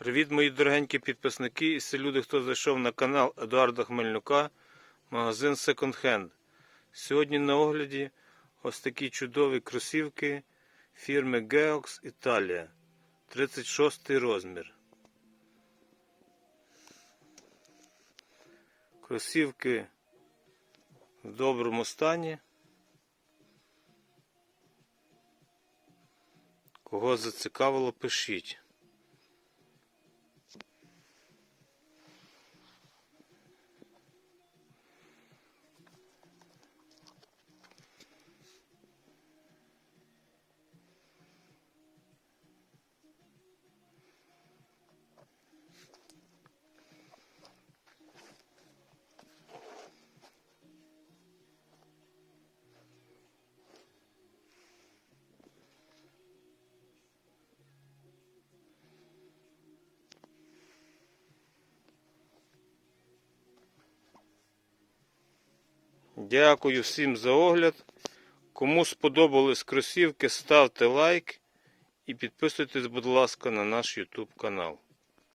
Привіт, мої дорогенькі підписники і всі люди, хто зайшов на канал Едуарда Хмельнюка, магазин Second Hand. Сьогодні на огляді ось такі чудові кросівки фірми Geox Італія. 36 розмір. Кросівки в доброму стані. Кого зацікавило, пишіть. Дякую всім за огляд. Кому сподобались кросівки, ставте лайк і підписуйтесь, будь ласка, на наш YouTube канал.